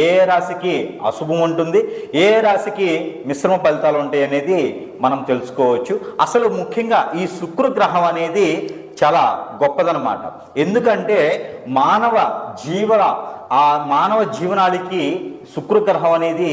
ఏ రాశికి అశుభం ఉంటుంది ఏ రాశికి మిశ్రమ ఫలితాలు ఉంటాయి అనేది మనం తెలుసుకోవచ్చు. అసలు ముఖ్యంగా ఈ శుక్ర గ్రహం అనేది చాలా గొప్పదనమాట ఎందుకంటే మానవ జీవన ఆ మానవ జీవనానికి శుక్రగ్రహం అనేది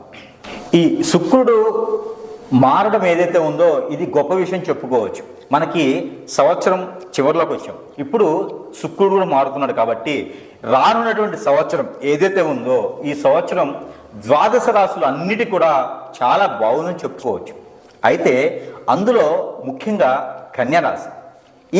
ఈ శుక్రుడు మారడం ఏదైతే ఉందో ఇది గొప్ప విషయం చెప్పుకోవచ్చు. మనకి సంవత్సరం చివరిలోకి వచ్చాం. ఇప్పుడు శుక్రుడు కూడా మారుతున్నాడు కాబట్టి రానున్నటువంటి సంవత్సరం ఏదైతే ఉందో ఈ సంవత్సరం ద్వాదశ రాశులు అన్నిటి కూడా చాలా బాగుందని చెప్పుకోవచ్చు. అయితే అందులో ముఖ్యంగా కన్యారాశి.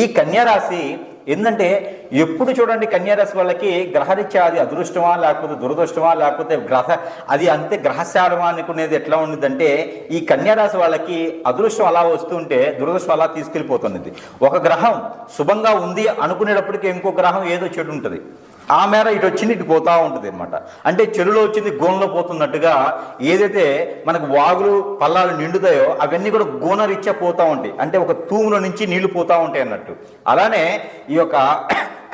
ఈ కన్యారాశి ఎందుకంటే ఎప్పుడు చూడండి కన్యారాశి వాళ్ళకి గ్రహరీత్యా అది అదృష్టమా లేకపోతే దురదృష్టమా లేకపోతే గ్రహ అది అంతే గ్రహశాడమా అనుకునేది ఎట్లా ఉండిద్దంటే ఈ కన్యారాశి వాళ్ళకి అదృష్టం అలా వస్తుంటే దురదృష్టం అలా తీసుకెళ్ళిపోతున్నది ఒక గ్రహం శుభంగా ఉంది అనుకునేటప్పటికీ ఇంకో గ్రహం ఏదో చెడు ఉంటుంది. ఆ మేర ఇటు వచ్చింది ఇటు పోతూ ఉంటుంది అనమాట అంటే చెరువులో వచ్చింది గోనలో పోతున్నట్టుగా ఏదైతే మనకు వాగులు పల్లాలు నిండుతాయో అవన్నీ కూడా గోనరీత్యా పోతూ ఉంటాయి. అంటే ఒక తూములో నుంచి నీళ్ళు పోతూ ఉంటాయి అన్నట్టు. అలానే ఈ యొక్క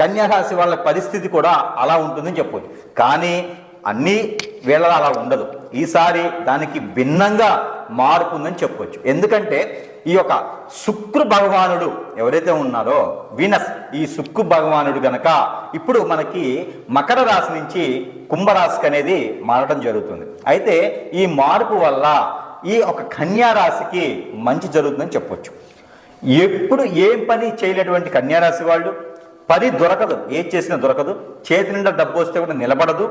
కన్యారాశి వాళ్ళ పరిస్థితి కూడా అలా ఉంటుందని చెప్పవచ్చు కానీ అన్నీ వీళ్ళ అలా ఉండదు. ఈసారి దానికి భిన్నంగా మార్పు ఉందని చెప్పొచ్చు ఎందుకంటే ఈ యొక్క శుక్రు భగవానుడు ఎవరైతే ఉన్నారో వీనస్ ఈ శుక్రు భగవానుడు గనక ఇప్పుడు మనకి మకర రాశి నుంచి కుంభరాశికి అనేది మారడం జరుగుతుంది. అయితే ఈ మార్పు వల్ల ఈ ఒక కన్యా రాశికి మంచి జరుగుతుందని చెప్పొచ్చు. ఎప్పుడు ఏం పని చేయలేటువంటి కన్యారాశి వాళ్ళు? పని దొరకదు. ఏది చేసినా దొరకదు. చేతి నిండా డబ్బు వస్తే కూడా నిలబడదు.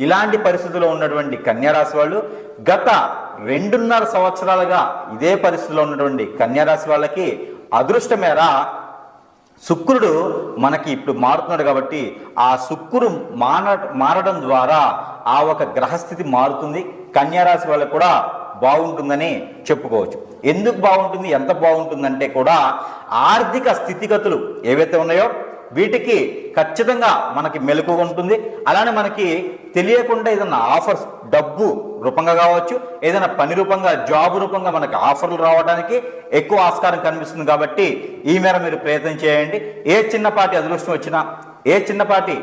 ఇలాంటి పరిస్థితుల్లో ఉన్నటువంటి కన్యారాశి వాళ్ళు గత రెండున్నర సంవత్సరాలుగా ఇదే పరిస్థితిలో ఉన్నటువంటి కన్యారాశి వాళ్ళకి అదృష్టమేర శుక్రుడు మనకి ఇప్పుడు మారుతున్నాడు కాబట్టి ఆ శుక్రుడు మార మారడం ద్వారా ఆ ఒక గ్రహస్థితి మారుతుంది. కన్యారాశి వాళ్ళకు కూడా బాగుంటుందని చెప్పుకోవచ్చు. ఎందుకు బాగుంటుంది? ఎంత బాగుంటుందంటే కూడా ఆర్థిక స్థితిగతులు ఏవైతే ఉన్నాయో వీటికి ఖచ్చితంగా మనకి మెలకు ఉంటుంది. అలానే మనకి తెలియకుండా ఏదైనా ఆఫర్స్ డబ్బు రూపంగా కావచ్చు ఏదైనా పని రూపంగా జాబ్ రూపంగా మనకి ఆఫర్లు రావడానికి ఎక్కువ ఆస్కారం కనిపిస్తుంది కాబట్టి ఈ మేర మీరు ప్రయత్నం చేయండి. ఏ చిన్నపాటి అదృష్టం వచ్చినా ఏ చిన్నపాటి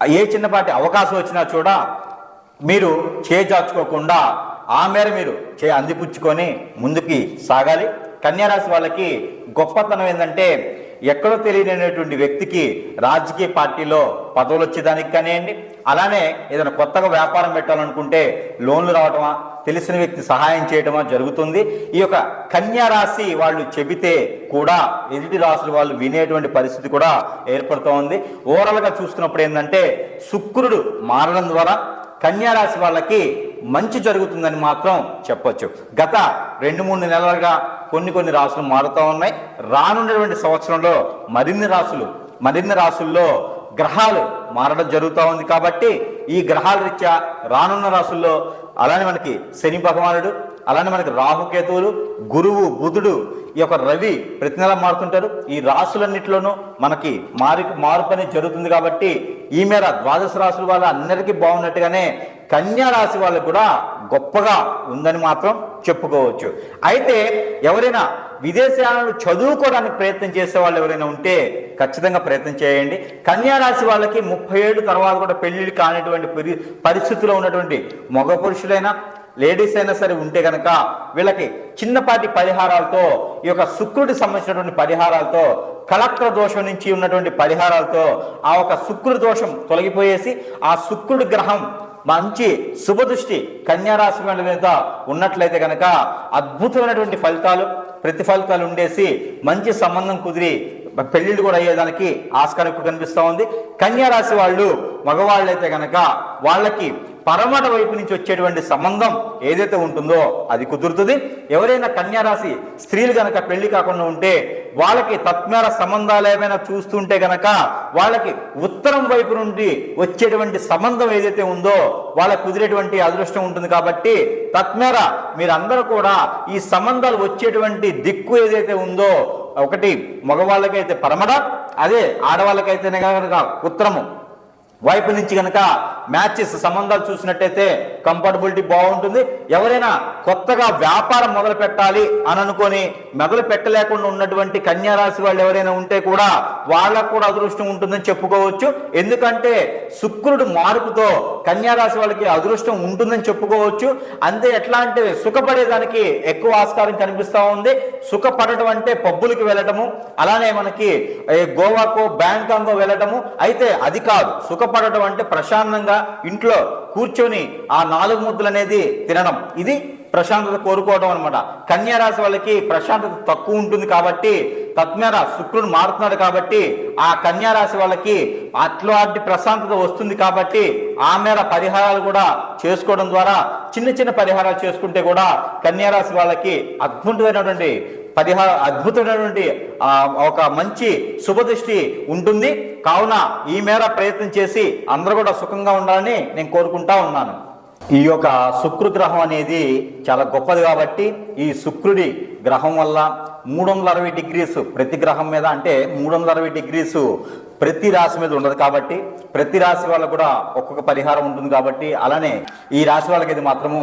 ఏ చిన్నపాటి అవకాశం వచ్చినా చూడ మీరు చేజార్చుకోకుండా ఆ మేర మీరు చే అందిపుచ్చుకొని ముందుకి సాగాలి. కన్యారాశి వాళ్ళకి గొప్పతనం ఏంటంటే ఎక్కడో తెలియనటువంటి వ్యక్తికి రాజకీయ పార్టీలో పదవులు వచ్చేదానికి కానివ్వండి అలానే ఏదైనా కొత్తగా వ్యాపారం పెట్టాలనుకుంటే లోన్లు రావటమా తెలిసిన వ్యక్తి సహాయం చేయటమా జరుగుతుంది. ఈ యొక్క కన్యా రాశి వాళ్ళు చెబితే కూడా ఎదుటి రాశులు వాళ్ళు వినేటువంటి పరిస్థితి కూడా ఏర్పడుతూ ఉంది. ఓవరాల్గా చూసుకున్నప్పుడు ఏంటంటే శుక్రుడు మారడం ద్వారా కన్యా రాశి వాళ్ళకి మంచి జరుగుతుందని మాత్రం చెప్పొచ్చు. గత రెండు మూడు నెలలుగా కొన్ని కొన్ని రాసులు మారుతూ ఉన్నాయి. రానున్నటువంటి సంవత్సరంలో మరిన్ని రాసులు మరిన్ని రాసుల్లో గ్రహాలు మారడం జరుగుతూ ఉంది కాబట్టి ఈ గ్రహాల రీత్యా రానున్న రాసుల్లో అలానే మనకి శని భగవానుడు అలానే మనకి రాహుకేతువులు గురువు బుధుడు ఈ యొక్క రవి ప్రతి నెల మారుతుంటారు. ఈ రాసులన్నింటిలోనూ మనకి మారి మార్పు అనేది జరుగుతుంది కాబట్టి ఈ మేర ద్వాదశ రాసుల వాళ్ళ అందరికీ బాగున్నట్టుగానే కన్యా రాశి వాళ్ళకు కూడా గొప్పగా ఉందని మాత్రం చెప్పుకోవచ్చు. అయితే ఎవరైనా విదేశాలను చదువుకోవడానికి ప్రయత్నం చేసే వాళ్ళు ఎవరైనా ఉంటే ఖచ్చితంగా ప్రయత్నం చేయండి. కన్యా రాశి వాళ్ళకి ముప్పై ఏడు తర్వాత కూడా పెళ్ళిళ్ళు కానిటువంటి పరి పరిస్థితిలో ఉన్నటువంటి మగ పురుషులైనా లేడీస్ అయినా సరే ఉంటే కనుక వీళ్ళకి చిన్నపాటి పరిహారాలతో ఈ యొక్క శుక్రుడికి సంబంధించినటువంటి పరిహారాలతో కలక్ర దోషం నుంచి ఉన్నటువంటి పరిహారాలతో ఆ ఒక శుక్రుడి దోషం తొలగిపోయేసి ఆ శుక్రుడి గ్రహం మంచి శుభదృష్టి కన్యారాశి వాళ్ళ మీద ఉన్నట్లయితే కనుక అద్భుతమైనటువంటి ఫలితాలు ప్రతిఫలితాలు ఉండేసి మంచి సంబంధం కుదిరి పెళ్ళిళ్ళు కూడా అయ్యేదానికి ఆస్కారం కనిపిస్తూ ఉంది. కన్యారాశి వాళ్ళు మగవాళ్ళు అయితే కనుక వాళ్ళకి పరమట వైపు నుంచి వచ్చేటువంటి సంబంధం ఏదైతే ఉంటుందో అది కుదురుతుంది. ఎవరైనా కన్యారాశి స్త్రీలు గనక పెళ్ళి కాకుండా ఉంటే వాళ్ళకి తత్మేర సంబంధాలు ఏమైనా చూస్తుంటే గనక వాళ్ళకి ఉత్తరం వైపు నుండి వచ్చేటువంటి సంబంధం ఏదైతే ఉందో వాళ్ళకి కుదిరేటువంటి అదృష్టం ఉంటుంది కాబట్టి తత్మేర మీరందరూ కూడా ఈ సంబంధాలు వచ్చేటువంటి దిక్కు ఏదైతే ఉందో ఒకటి మగవాళ్ళకైతే పరమడ అదే ఆడవాళ్ళకైతేనే కనుక ఉత్తరము. వైపు నుంచి కనుక మ్యాచెస్ సంబంధాలు చూసినట్టయితే కంఫర్టబిలిటీ బాగుంటుంది. ఎవరైనా కొత్తగా వ్యాపారం మొదలు పెట్టాలి అని అనుకొని మొదలు పెట్టలేకుండా ఉన్నటువంటి కన్యారాశి వాళ్ళు ఎవరైనా ఉంటే కూడా వాళ్ళకు కూడా అదృష్టం ఉంటుందని చెప్పుకోవచ్చు. ఎందుకంటే శుక్రుడు మార్పుతో కన్యారాశి వాళ్ళకి అదృష్టం ఉంటుందని చెప్పుకోవచ్చు. అంతే ఎట్లా అంటే సుఖపడేదానికి ఎక్కువ ఆస్కారం కనిపిస్తూ ఉంది. సుఖపడటం అంటే పబ్బులకి వెళ్ళటము అలానే మనకి గోవాకో బ్యాంకాంగో వెళ్ళటము అయితే అది కాదు. సుఖపడటం అంటే ప్రశాంతంగా ఇంట్లో కూర్చొని ఆ నాలుగు ముద్దలు అనేది తినడం. ఇది ప్రశాంతత కోరుకోవడం అనమాట కన్యారాశి వాళ్ళకి ప్రశాంతత తక్కువ ఉంటుంది కాబట్టి తత్మేర శుక్రుడు మారుతున్నాడు కాబట్టి ఆ కన్యారాశి వాళ్ళకి వాళ్ళకి అట్లాంటి ప్రశాంతత వస్తుంది కాబట్టి ఆ మేర పరిహారాలు కూడా చేసుకోవడం ద్వారా చిన్న చిన్న పరిహారాలు చేసుకుంటే కూడా కన్యారాశి వాళ్ళకి అద్భుతమైనటువంటి పరిహార అద్భుతమైనటువంటి ఒక మంచి శుభదృష్టి ఉంటుంది. కావున ఈ మేర ప్రయత్నం చేసి అందరూ కూడా సుఖంగా ఉండాలని నేను కోరుకుంటా ఉన్నాను. ఈ యొక్క శుక్రగ్రహం అనేది చాలా గొప్పది కాబట్టి ఈ శుక్రుడి గ్రహం వల్ల మూడు వందల అరవై డిగ్రీస్ ప్రతి గ్రహం మీద అంటే మూడు వందల అరవై డిగ్రీస్ ప్రతి రాశి మీద ఉండదు కాబట్టి ప్రతి రాశి వాళ్ళకు కూడా ఒక్కొక్క పరిహారం ఉంటుంది కాబట్టి అలానే ఈ రాశి వాళ్ళకి ఇది మాత్రము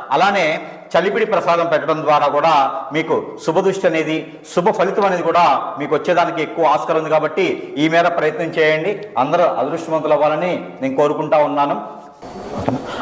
అలానే చలిపిడి ప్రసాదం పెట్టడం ద్వారా కూడా మీకు శుభదృష్టి అనేది శుభ ఫలితం అనేది కూడా మీకు వచ్చేదానికి ఎక్కువ ఆస్కారం ఉంది కాబట్టి ఈ మేర ప్రయత్నం చేయండి. అందరూ అదృష్టవంతులు అవ్వాలని నేను కోరుకుంటా ఉన్నాను.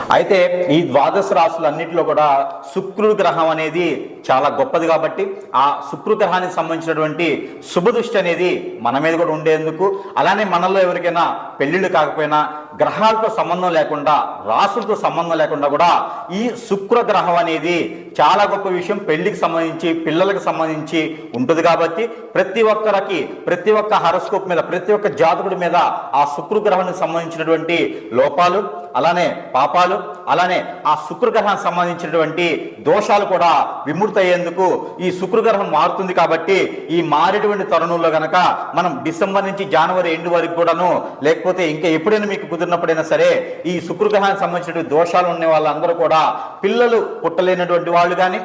అయితే ఈ ద్వాదశ రాశులన్నింటిలో కూడా శుక్రుడు గ్రహం అనేది చాలా గొప్పది కాబట్టి ఆ శుక్రు గ్రహానికి సంబంధించినటువంటి శుభదృష్టి అనేది మన మీద కూడా ఉండేందుకు అలానే మనలో ఎవరికైనా పెళ్ళిళ్ళు కాకపోయినా గ్రహాలతో సంబంధం లేకుండా రాసులతో సంబంధం లేకుండా కూడా ఈ శుక్రగ్రహం అనేది చాలా గొప్ప విషయం. పెళ్ళికి సంబంధించి పిల్లలకు సంబంధించి ఉంటుంది కాబట్టి ప్రతి ఒక్కరికి ప్రతి ఒక్క హరస్కోప్ మీద ప్రతి ఒక్క జాతకుడి మీద ఆ శుక్రగ్రహానికి సంబంధించినటువంటి లోపాలు అలానే పాపాలు అలానే ఆ శుక్రగ్రహానికి సంబంధించినటువంటి దోషాలు కూడా విముక్తి అయ్యేందుకు ఈ శుక్రగ్రహం మారుతుంది కాబట్టి ఈ మారేటువంటి తరుణంలో గనక మనం డిసెంబర్ నుంచి జనవరి ఎండు వరకు కూడాను లేకపోతే ఇంకా ఎప్పుడైనా మీకు కుదిరినప్పుడైనా సరే ఈ శుక్రగ్రహానికి సంబంధించినటువంటి దోషాలు ఉన్న వాళ్ళందరూ కూడా పిల్లలు పుట్టలేనటువంటి వాళ్ళు కానీ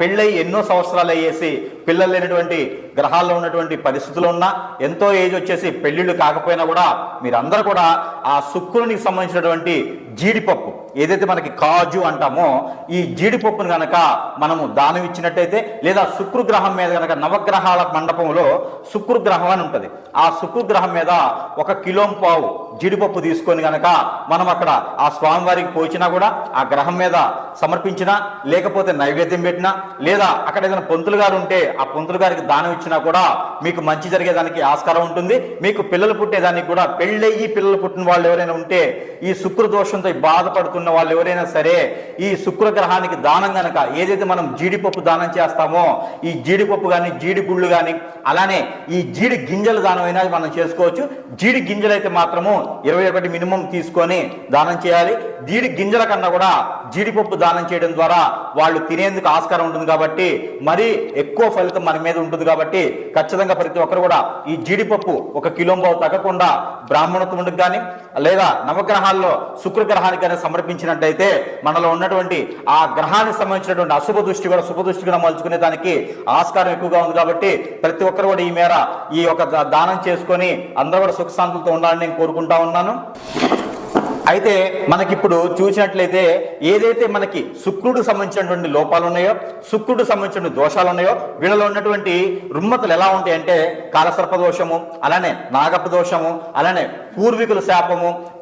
పెళ్ళై ఎన్నో సంవత్సరాలు అయ్యేసి పిల్లలు లేనటువంటి గ్రహాల్లో ఉన్నటువంటి పరిస్థితులు ఉన్నా ఎంతో ఏజ్ వచ్చేసి పెళ్ళిళ్ళు కాకపోయినా కూడా మీరందరూ కూడా ఆ శుక్రునికి సంబంధించినటువంటి జీడిపప్పు ఏదైతే మనకి కాజు అంటామో ఈ జీడిపప్పును గనక మనము దానం ఇచ్చినట్టయితే లేదా శుక్రగ్రహం మీద కనుక నవగ్రహాల మండపంలో శుక్రగ్రహం అని ఉంటుంది. ఆ శుక్రగ్రహం మీద ఒక కిలో పావు జీడిపప్పు తీసుకొని కనుక మనం అక్కడ ఆ స్వామివారికి పోచినా కూడా ఆ గ్రహం మీద సమర్పించినా లేకపోతే నైవేద్యం పెట్టినా లేదా అక్కడ ఏదైనా పొంతులు గారు ఉంటే ఆ పొంతులు గారికి దానం ఇచ్చిన కూడా మీకు మంచి జరిగేదానికి ఆస్కారం ఉంటుంది. మీకు పిల్లలు పుట్టేదానికి కూడా పెళ్ళయ్యి పిల్లలు పుట్టిన వాళ్ళు ఎవరైనా ఉంటే ఈ శుక్ర దోషంతో బాధపడుతున్న వాళ్ళు ఎవరైనా సరే ఈ శుక్ర గ్రహానికి దానం గనక ఏదైతే మనం జీడిపప్పు దానం చేస్తామో ఈ జీడిపప్పు కానీ జీడి గుళ్ళు కానీ అలానే ఈ జీడి గింజల దానం అయినా మనం చేసుకోవచ్చు. జీడి గింజలు అయితే మాత్రము ఇరవై ఒకటి మినిమం తీసుకొని దానం చేయాలి. జీడి గింజల కన్నా కూడా జీడిపప్పు దానం చేయడం ద్వారా వాళ్ళు తినేందుకు ఆస్కారం ఉంటుంది కాబట్టి మరీ ఎక్కువ ఫలితం మన మీద ఉంటుంది కాబట్టి ఖచ్చితంగా ప్రతి ఒక్కరు కూడా ఈ జీడిపప్పు ఒక కిలోంబావు తగ్గకుండా తగ్గకుండా బ్రాహ్మణత్వముడికి కానీ లేదా నవగ్రహాల్లో శుక్రగ్రహానికి కానీ సమర్పించినట్టయితే మనలో ఉన్నటువంటి ఆ గ్రహానికి సంబంధించినటువంటి అశుభ దృష్టి కూడా శుభ దృష్టి కూడా మలుచుకునే దానికి ఆస్కారం ఎక్కువగా ఉంది కాబట్టి ప్రతి ఒక్కరు కూడా ఈ మేర ఈ యొక్క దానం చేసుకొని అందరూ కూడా సుఖశాంతులతో ఉండాలని నేను కోరుకుంటా ఉన్నాను. అయితే మనకిప్పుడు చూసినట్లయితే ఏదైతే మనకి శుక్రుడు సంబంధించినటువంటి లోపాలు ఉన్నాయో శుక్రుడు సంబంధించిన దోషాలు ఉన్నాయో వీళ్ళలో ఉన్నటువంటి రుమ్మతలు ఎలా ఉంటాయి అంటే కాలసర్ప దోషము అలానే నాగప్ప దోషము అలానే పూర్వీకుల శాపము